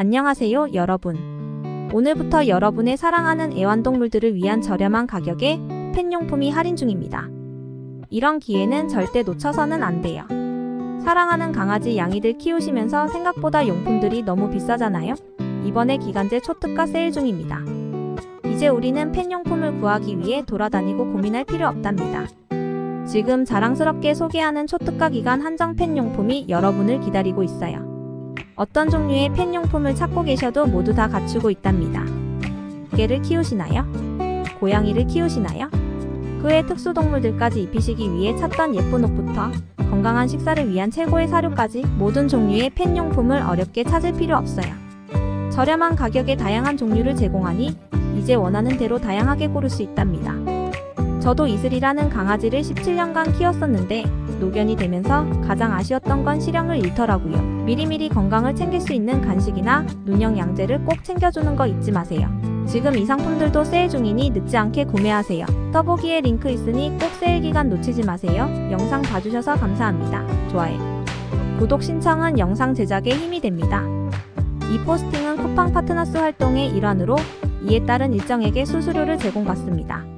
안녕하세요, 여러분. 오늘부터 여러분의 사랑하는 애완동물들을 위한 저렴한 가격에 펫용품이 할인 중입니다. 이런 기회는 절대 놓쳐서는 안 돼요. 사랑하는 강아지 양이들 키우시면서 생각보다 용품들이 너무 비싸잖아요? 이번에 기간제 초특가 세일 중입니다. 이제 우리는 펫용품을 구하기 위해 돌아다니고 고민할 필요 없답니다. 지금 자랑스럽게 소개하는 초특가 기간 한정 펫용품이 여러분을 기다리고 있어요. 어떤 종류의 펫용품을 찾고 계셔도 모두 다 갖추고 있답니다. 개를 키우시나요? 고양이를 키우시나요? 그의 특수동물들까지 입히시기 위해 찾던 예쁜 옷부터 건강한 식사를 위한 최고의 사료까지 모든 종류의 펫용품을 어렵게 찾을 필요 없어요. 저렴한 가격에 다양한 종류를 제공하니 이제 원하는 대로 다양하게 고를 수 있답니다. 저도 이슬이라는 강아지를 17년간 키웠었는데 노견이 되면서 가장 아쉬웠던 건 실형을 잃더라고요. 미리미리 건강을 챙길 수 있는 간식이나 눈형 양제를 꼭 챙겨주는 거 잊지 마세요. 지금 이 상품들도 세일 중이니 늦지 않게 구매하세요. 더보기에 링크 있으니 꼭 세일 기간 놓치지 마세요. 영상 봐주셔서 감사합니다. 좋아요. 구독 신청은 영상 제작에 힘이 됩니다. 이 포스팅은 쿠팡 파트너스 활동의 일환으로 이에 따른 일정에게 수수료를 제공받습니다.